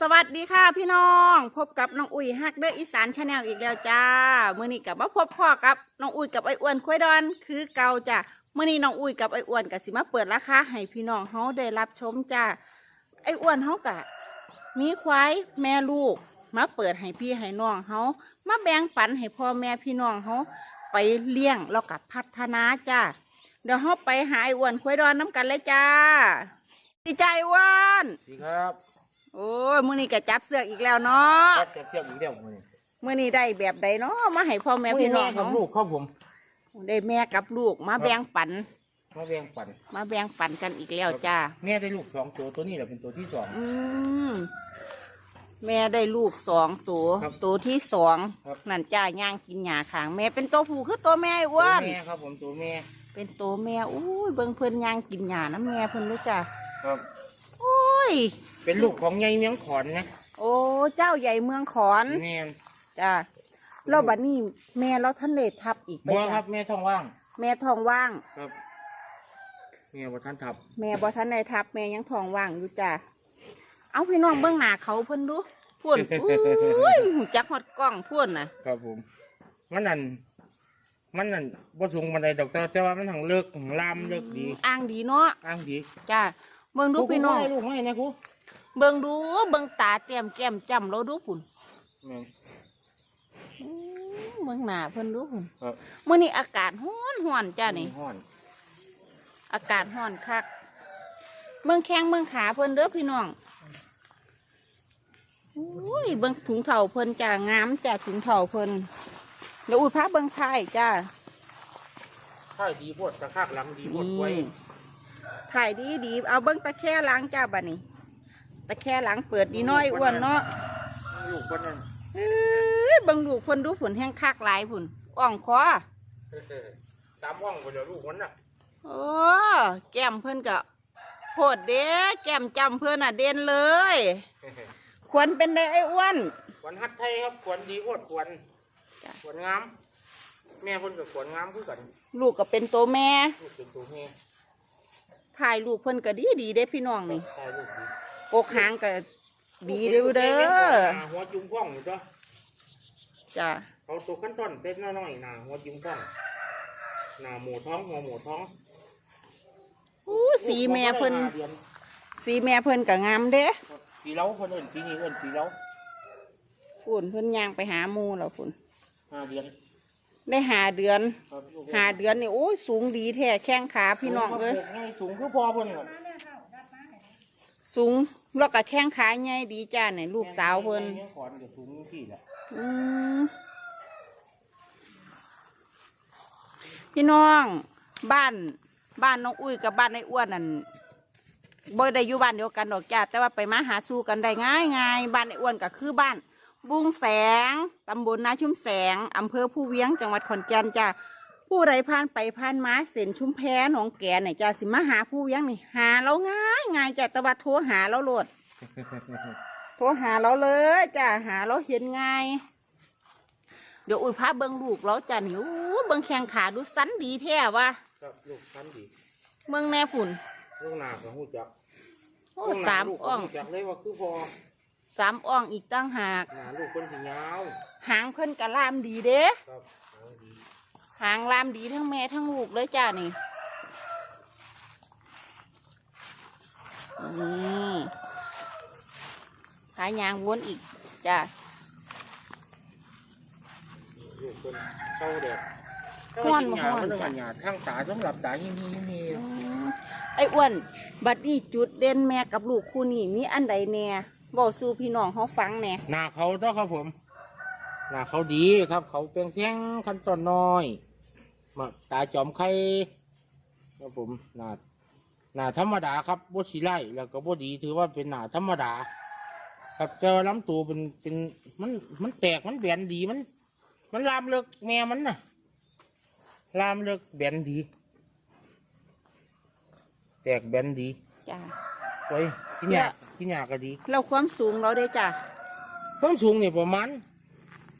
สวัสดีค่ะพี่น้องพบกับน้องอุ้ยฮักเดออีสานชาแนลอีกแล้วจ้ามื่อนี้กับมาพบพ่อกับน้องอุ้ยกับไอ้อ้วนควยดอน คือเก่าจ้ะมื่อนี้น้องอุ้ยกับไอ้อ้วนกับสิมาเปิดราคาให้พี่น้องเขาได้รับชมจ้าไอ้อ้วนเขากะมีควายแม่ลูก มาเปิดให้พี่ให้น้องเขามาแบ่งปันให้พ่อแม่พี่น้องเขาไปเลี้ยงแล้วกับพัฒนาจ้าเดี๋ยวเขาไปหาไอ้อ้วนควยดอนน้ำกันเลยจ้าดีใจอ้วนดีครับ โอ้ยมื้อนี้ก็จับเสือกอีกแล้วเนาะครับเทียบอีกเดียวมือมื้อนี้ได้แบบใดเนาะมาให้พ่อแม่พี่น้องกัเนาบลูกครับผม ได้แม่กับลูกมาแบ่งปัน มาแบ่งปันมาแบ่งปันกันอีกแล้วจ้า แม่ได้ลูกสองตัวตัวนี้แหละเป็นตัวที่สอง อืมแม่ได้ลูกสองตัวครับตัวที่สองครับ นั่นจ้าย่างกินหญ้าขาง แม่เป็นตัวผู้คือตัวแม่ไอ้อ้ตัววนแม่ครับผมตัวแม่เป็นตัวแม่อุ้ยเบิ่งเพิ่นย่างกินหญ้าน้ำแม่เพิ่นรู้จ้าครับโอ้ ย เป็นลูกของยายเมียงขอนนะโอ้เจ้าใหญ่เมืองขอนแม่นจ้าแล้วบัดนี้แม่เราท่านเลยทับอีกไปบัวคจ้ะรับแม่ท้องว่างแม่ท้องว่าง ครับแม่บ่ทันทับแม่บ่ทันได้ทับ แม่ยังท้องว่างอยู่จ้ะเอาพี่น้องเบื้องหน้าเขาเพิ่นดูพุ่นอุ้ยหูจักฮอดกล้องพุ่นน่ะ ครับผม มันนั่นมันนั่นบ่สูงบันไดดอกแต่แต่ว่ามันทางเลิกลามเลิกดีอ่างดีเนาะอ้างดี จ้ะ เบิ่งดูพี่น้องให้ลูกให้นะครูเบิ่งดูเบิ่งตาเต็มแก้มจ้ำเราดูพุ่นแม่นอื้อเบิ่งหน้าเพิ่นดูพุ่นครับมื้อนี้อากาศร้อนร้อนจ้ะนี่ฮ้อนอากาศร้อนคักเบิ่งแข้งเบิ่งขาเพิ่นเด้อพี่น้องอุ้ยเบิ่งถุงเท้าเพิ่นจ้ะงามจ้ะถุงเท้าเพิ่นเดี๋ยวอุ้ยพาเบิ่งท้ายจ้ะถ้าดีโพดกระคากหลังดีโพดไว้นี่ ถ่ายดีดีๆเอาเบิ้งตะแคร่ล้างจ้าบัดนี้ตะแคร่ล้างเปิดดีน้อยอ้วนเนาะลูกคนนั้นเอ้ยเบิ้งลูกคนดูผุนแห้งคักหลายผุนอ่องคอตามห้องคนเดียวลูกมันน่ะโอ้แก้มเพิ่นก็โพดเด้แก้มจำเพิ่นอะเด่นเลย ควรเป็นได้ไอ้อ้วนขวัญฮัดไทยครับขวัญดีโพดขวัญจ้ะขวัญงาม แม่คนกับขวัญงามคือกัน ลูกก็เป็นตัวแม่ลูกเป็นตัวแม่ ถ่ายลูกเพิ่นก็ดีดีๆเด้พี่น้องนี่ตายลูกดีอกหางก็ดีเด้อเด้อหน้าหัวจุ้มพ่องอยู่จ้ะจ้ะเขาตัวขั้นต้นเต้นน้อยๆหน้าหัวจุ้มพ่องหน้าหมูท้องหัวหมูท้องอู้สีแม่เพิ่นลูกบ่ได้หาดือนสีแม่เพิ่นก็งามเด้ครับสีเล้าคนอื่นสีนี้เอื่นสีเล้าฝุ่นเพิ่นย่างไปหาหมูแล้วฝุ่นห้าเดือน ได้หาเดือนครับลูกหาเดือนนี่โอ้ยสูงดีแท้แข้งขาพี่น้องเอ้ยสูงสูงคือพอเพิ่นครับสูงแล้วก็แข้งขาใหญ่ดีจ้าเนี่ยลูกสาวเพิ่นแม่ขอนกับสูงที่แหละอืมพี่น้องบ้านบ้านน้องอุ้ยกับบ้านไอ้อ้วนนั่นบ่ได้อยู่บ้านเดียวกันดอกจ้าแต่ว่าไปมาหาสู่กันได้ง่ายง่ายบ้านไอ้อ้วนก็คือบ้าน บุงแสง ตำบลนาชุมแสง อำเภอผู้เวียง จังหวัดขอนแก่นจ้าผู้ใดผ่านไปผ่านมาเส้นชุมแพหนองแก่เนี่ยจ้าสิมาหาผู้เวียงนี่ หาเราง่ายง่ายจ้าแต่ว่าโทรหาเราโลด โทรหาเราเลยจ้าหาเราเห็นง่าย เดี๋ยวอุ้ยพาเบิ้งลูกเราจ้านี่อู้เบิ้งแข้งขาดูสันดีแท้วะครับลูกชั้นดีเมืองแน่ฝุ่นลูกหน้าของหูจักโอ้ลูกหน้สามลูกอ่องหูจักเลยว่าคือพอ สามอ่องอีกตั้งหาก หน้าลูกคนสียาวหางเพิ่นกะลามดีเด้ครับหางดีหางลามดีทั้งแม่ทั้งลูกเลยจ้านี่นี่ขายางวนอีกจ้าลูกคนเศร้าแดดฮ้อนหบ่ยาฮ้อนมันต้องจ้ะ หยาทั้งตาต้องหลับตายิ่งยิ่งมีอืมไอ้อ้วน บัดนี้จุดเด่นแม่กับลูกคู่นี้มีอันใดแน่ บอกสู่พี่น้องเขาฟังแหน่หน้าเขาเจ้าครับผม หน้าเขาดีครับ เขาเป็นเสียงคันตอนน้อยมาตาจอมไข่ครับผมหน้าหน้าธรรมดาครับบ่สีไล่แล้วก็บ่ดีถือว่าเป็นหน้าธรรมดา ครับแต่ว่าลำตัวเป็นเป็นมันมันแตกมันแบนดีมัน มันลามเลิกแม่มันน่ะ ลามเลิกแบนดี แตกแบนดีจ้า ไว้ที่หยา ที่หยาก็ดีเราความสูงเราได้จ้าความสูงเนี่ยประมาณ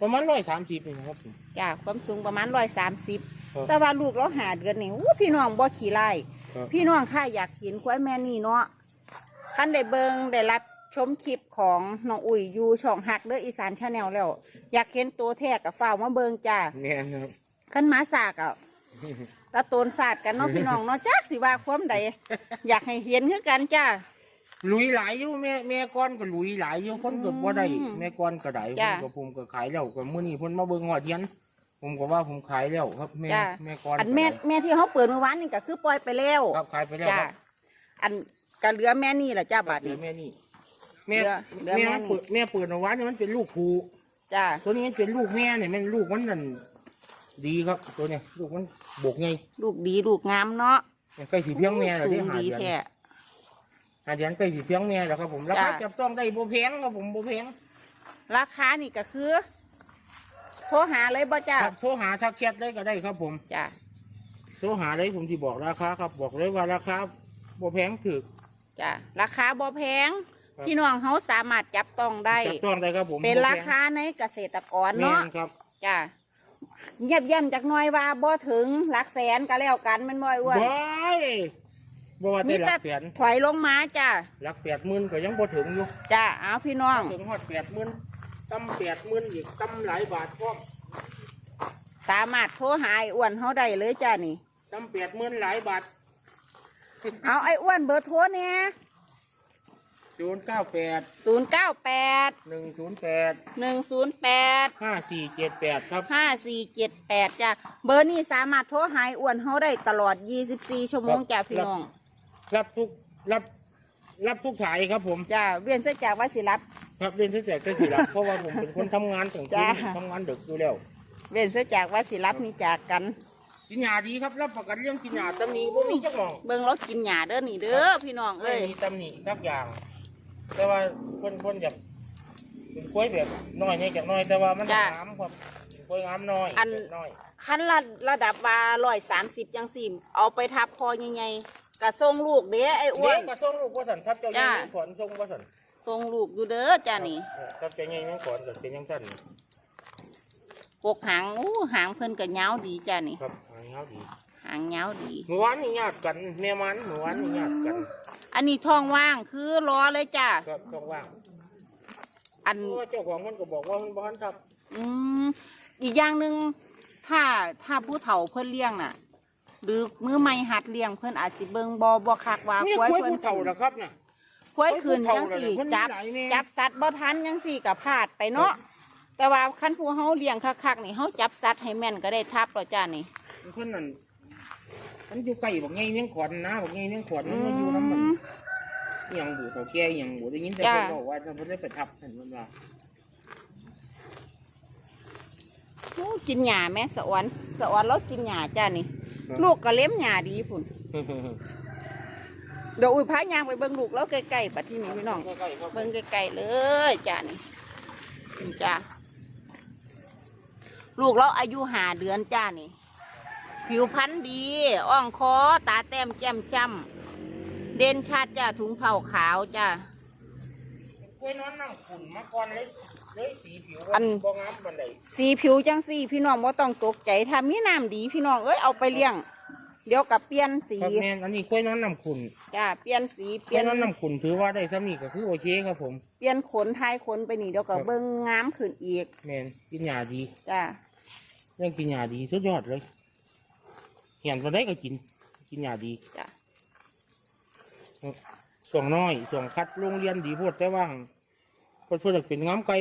ประมาณร้อยสามสิบนี่นะครับผม จ้าความสูงประมาณร้อยสามสิบครับแต่ว่าลูกเราหาเดือนนี่อู้พี่น้องบ่ขี่ไล่ครับ พี่น้องข้าอยากเห็นควายแม่นี่เนาะคันได้เบิงได้รับชมคลิปของน้องอุ้ยอยู่ช่องหักเด้ออีสานชาแนลแล้ว อยากเห็นตัวแท้กับฝ้าวมาเบิงจ้า แม่นครับ ขั้นหมาสากอะ ตะโตนสาดกันเนาะพี่น้องเนาะจักสิว่าความใด อยากให้เห็นคือกันจ้า ลุยหลายอยู่แม่แม่ก้อนก็ลุยหลายอยู่คนก็บ่ได้อืมแม่ก้อนก็ได้ผจ้ะมก็ผมก็ขายแล้วก็มื้อนี้เพิ่นมาเบิ่งฮอดเฮียนผมก็ว่าผมขายแล้วครับแม่จ้ะ แม่ก้อนอันแม่แม่ที่เขาเปิดเมื่อวานนี่ก็คือปล่อยไปแล้วครับขายไปแล้วจ้าครับอันก็เหลือแม่นี่แหละจ้าบาดเหลืนี้ อแม่นี่แม่เหลือเหลือแม่แม่นี่ เปิดแม่เปิดเอาไว้เนี่ยมันเป็นลูกครูจ้าตัวนี้มันเป็นลูกแม่เนี่ยมันลูกมันนั่นดีครับตัวเนี้ยลูกมันบกไงลูกดีลูกงามเนาะใกล้สีเพียงแม่แล้วสูที่งหาดีเดือนแท้ หาเดือนใกล้สีเพียงแม่แล้วครับผมราคาจ้ะ จับต้องได้โบแพงครับผมโบแพงราคานี่ก็คือโทรหาเลยบ่จ้าครับโทรหาทักแชทได้ก็ได้ครับผมจ้าโทรหาเลยผมที่บอกราคาครับบอกเลยว่าราคาโบแพงถึก จ้าราคาบ่แพงครับ พี่น้องเขาสามารถจับต้องได้ จับต้องได้ครับผมเป็นบ่แพงราคาในเกษตรกรแม่เนาะนครับจ้าเงียบเยี่ยมจากหน้อยว่าบ่ถึงหลักแสนก็แล้วกันแมันบ่อยอ้วน ว้าย บ่ว่าได้มีหลัแต่กแสนถอยลงมาจ้าหลักแปดหมื่นก็ยังบ่ถึงอยู่จ้าเอาพี่น้อง ถึงฮอดแปดหมื่นตำแปดหมื่นอีกตำหลายบาทพร้อมสามารถโทรหาไอ้อ้วนเขาได้เลยจ้านี่ตำแปดหมื่นหลายบาทเอาไอ้อ้วนเบอร์โทรเนี่ยศูนย์เก้าแปดศูนย์เก้าแปดหนึ่งศูนย์แปดหนึ่งศูนย์แปดห้าสี่เจ็ดแปดครับ ห้าสี่เจ็ดแปดจ้าเบอร์นี้สามารถโทรหาไอ้อ้วนเขาได้ตลอดยี่สิบสี่ชั่วโมงจ้าพี่น้อง รับทุกรับรับทุกสายครับผม จ้าเวียนเสียจากว่าสิรับ ครับเรียนตั้งแต่ก็สิรับเพราะว่าผมเป็นคนทำงานถึงคืจ้านทำงานดึกอยู่แล้วเวียนเสียจากว่าสิรับนี่จากกัน กินยาดีครับรับประกันเรื่องกินยาตำหนิบ่มีจักหมองเบิ่งเรากินหยาเด้อนี่เด้อพี่น้องไม่เอ้ยมีตำหนิสักอย่าง แต่ว่าคนคนอยากเป็นกล้วยแบบน้อยเนี่ยจากน้อยแต่ว่ามันงามครับเป็นกล้วยงามน้อยแบบน้อยขั้นระระดับว่าร้อยสามสิบยังสี่เอาไปทับคอใหญ่ๆ กระส่งลูกเด้อไอ้อ้วเด็นกก็ส่งลูกว่าสันทับเจ้าใหญ่จ้าแมงขอนส่งว่าสันส่งลูกอยู่เด้อจ้านี่ทับเจ้าใหญ่แมงขอนก็เป็นยังสั้นกกหางอู้หางเพิ่นก็ยาวดีจ้านี่ ครับหางยาวดีหางยาวดี เมื่อวานนี่ญาติกันแม่มันเมื่อวานนี่ญาติกันอันนี้ท้องว่างคือรอเลยจ้าก็ต้องว่างอัน เพราะว่าเจ้าของมันก็บอกว่ามันบ้านทับ อืมอีกอย่างหนึ่งถ้าถ้าผู้เฒ่าเพิ่นเลี้ยงน่ะ หรือมือไม่หัดเลี้ยงเพิ่นอาจสิเบิ่งบ่บ่คักว่านี่ควายคุยเพิ่นผู้เฒ่านะครับน่ะ ควายขึ้นจังสี่เพิ่นจับมีหลายแม่จับสัตว์บ่ทันจังสี่ก็พลาดไปเนาะแต่ว่าคันผู้เฮาเลี้ยงคักๆนี่เฮาจับสัตว์ให้แม่นก็ได้ทับแล้วจ้านี่เพิ่นนั่นมันอยู่ใกล้บอกไงเมียงขอนนะบอกไงเมียงขอนอืมันมาอยู่น้ำมันมอหย่างบูเฒ่าแก่อหย่างบูได้ยินแต่จ้าเพิ่นบอกว่าถ้าเพิ่นได้ไปทับเห็นมันว่า โอ้ กินหญ้าแม่สะออนสะออนแล้วกินหญ้าจ้านี่ลูกก็เลี้ยมหญ้าดีพุ่นเดี๋ยวอุ้ยพายางไปเบิ่งลูกแล้วใกล้ๆปัดที่นี่พี่น้อง ใกล้ๆครับเบิ่งไกลๆเลยจ้านี่จ้าลูกเราอายุหาเดือนจ้านี่ ผิวพรรณดี อ่องคอ ตาแต้มแจ่มจ้ำเด่นชัดจ้าถุงเท้าขาวจ้า กล้วยนอนน้ำขุ่นมาก่อนเลย เลยสีผิวอัน บ่งามปานใดสีผิวจังสีพี่น้องว่าต้องตกใจถ้ามีน้ำดีพี่น้องเอ้ยเอาไปเลี้ยง เดี๋ยวกับเปลี่ยนสีครับแม่นอันนี้กล้วยนอนน้ำขุ่นจ้าเปลี่ยนสีเปกล้ลี่วยยนนอนน้ำขุ่นถือว่าได้สามีก็คือโอเคครับผม เปลี่ยนขนทายขนไปนี่เดี๋ยวกับครับ เบิ่งงามขึ้นอีกแม่นกินยาดีจ้าเรื่องกินยาดีสุดยอดเลยเห็นมาได้ก็กิน กินยาดีจ้าส่วงน้อยส่วงคัดโรงเรียนดีโพดแต่ว่า เพื่อนเพื่อนเป็นง้ำไก่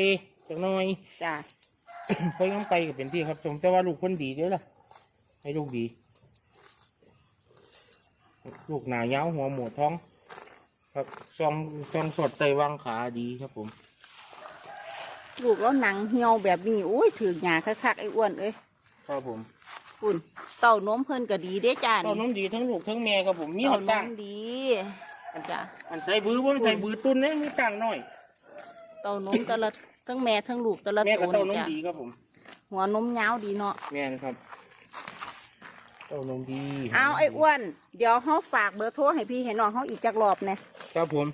จักหน้อยจ้าเพื่อนง้ำไก่ก็เป็นที่ครับชมแต่ว่าลูกคนดีเด้อล่ะ ให้ลูกดี ลูกหนายาวหัวหมูท้อง ครับซองซองสดไตวางขาดีครับผม ลูกแล้วหนังเหี่ยวแบบนี้อุ้ยถือกหยาคักๆไอ้อ้วนเอ้ยครับผมคุณเต้านมเพิ่นก็ดีเด้จ้าเต้านี่น้มดีทั้งลูกทั้งแม่ครับผมมีหเต้าอดนตั้งมดีจ้าอันใส่บือบ่ใส่บือตุนเนี่ยมีตั้งน้อย เต้านมแต่ละทั้งแม่ทั้งลูกแต่ละแม่ตัก็วเต้านี่นมจ้าดีครับผมหัวนมยาวดีเนาะแม่นครับ เต้านมดีเอาไอ้อ้วน เดี๋ยวเขาฝากเบอร์โทรให้พี่ให้น้องเขาอีกจักรอบเนี่ยครับผม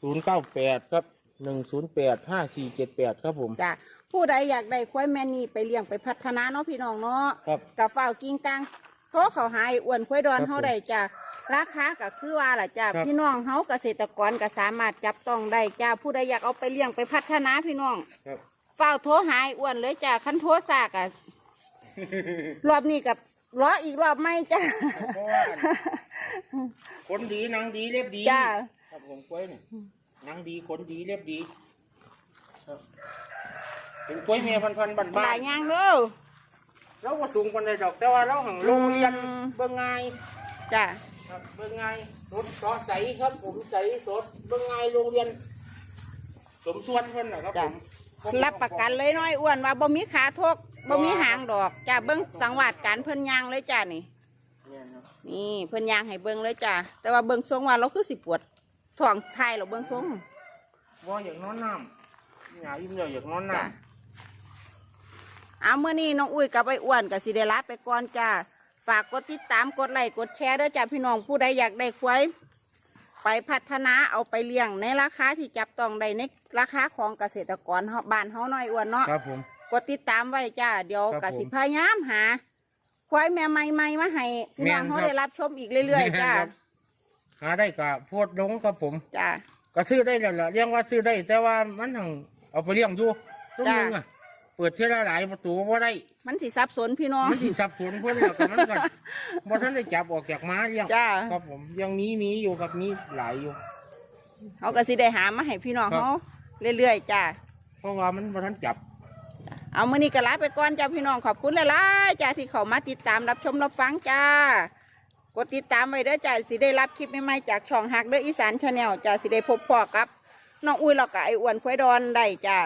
ศูนย์เก้าแปดครับหนึ่งศูนย์แปดห้าสี่เจ็ดแปดครับผม จ้าผู้ใดอยากได้ควายแม่นี่ไปเลี้ยงไปพัฒนาเนาะพี่น้องเนาะ ครับ กับฝ้าวกิ้งกังโทรเขาหาไอ้อ้วนควายดอนครับผม เขาได้จ้า ราคาก็คือว่าล่ะจ้าครับพี่น้องเฮาเกษตรกรก็สามารถจับต้องได้จ้าผู้ใดอยากเอาไปเลี้ยงไปพัฒนาพี่น้องครับ เฝ้าโทรหายอ้วนเลยจ้าคันโทรซากอะรอบนี้กับรออีกรอบไหมจ้า เพราะว่าคนดีหนังดีเรียบดีจ้า ครับผมกล้วยนี่หนังดีคนดีเรียบดีครับเป็นกล้วยเมียพันพันๆบ้านหบ้าลายนอย่างเด้อ เราก็สูงคนใดดอกแต่ว่าเราหังโรงเรียนอืม เบิ่งง่ายจ้า ครับเบิ่งง่ายสดซอใสครับผมใสสดเบิ่งง่ายโรงเรียน สมส่วนเพิ่นนะครับผมผมรับประกันเลยน้อยอ้วนว่าบ่มีขาทกบ่มีหางดอกจ้าเบิ้งสังวาดการเพิ่นยางเลยจ้านี่ เนี่ยครับนี่เพิ่นยางให้เบิ้งเลยจ้าแต่ว่าเบิ้งทรงว่าเราคือสิปวดท้องไทายเราเบิ้งทรงว่าอยากนอนน้ำหยายิ้มเดียวอยากนอนน้จ้ะเอาเมื่อนี้น้องอุ้ยกับไอ้อ้วนกับสิเดลาไปก่อนจ้า ฝากกดติดตามกดไลค์กดแชร์ด้วยจ้าพี่น้องผู้ใดอยากได้ควายไปพัฒนาเอาไปเลี้ยงในราคาที่จับต้องได้ในราคาของเกษตรกรเฮาบ้านเฮาน้อยอ้วนเนาะำครับผมกดติดตามไว้จ้าเดี๋ยวครับกสิผมพยายามหา ควายแม่ใหม่ๆมาให้พี่น้องแม่นเขาครับได้รับชมอีกเรื่อยๆจ้าครับหาได้กะโพดลงครับผมจ้าก็ซื้อได้แล้วล่ะเลี้ยงว่าซื้อได้แต่ว่ามันหังเอาไปเลี้ยงอยู่ตรงนึงจ้ะอะ เปิดเท่าหลายประตูว่าได้ มันสิสับสนพี่น้องมันสิสับสนเพื่อนแล้วแต่มันก็บ่ทันได้จับออกจากม้าเลี้ยงจ้าครับผมยังมีมีอยู่ครับมีหลายอยู่ เขาก็สิได้หามาให้พี่น้องครับ เขาเรื่อยๆจ้าเพราะว่ามันบ่ทันจับ เอามือนี้ก็ลาไปก่อนจ้าพี่น้องขอบคุณหลายๆจ้าที่เขามาติดตามรับชมรับฟังจ้ากดติดตามไว้เด้อจ้าสิได้รับคลิปใหม่ๆจากช่องฮักเด้ออีสานชาแนลจ้าสิได้พบพอกับน้องอุ้ยแล้วก็ไอ้อ้วนควายดอนได้จ้า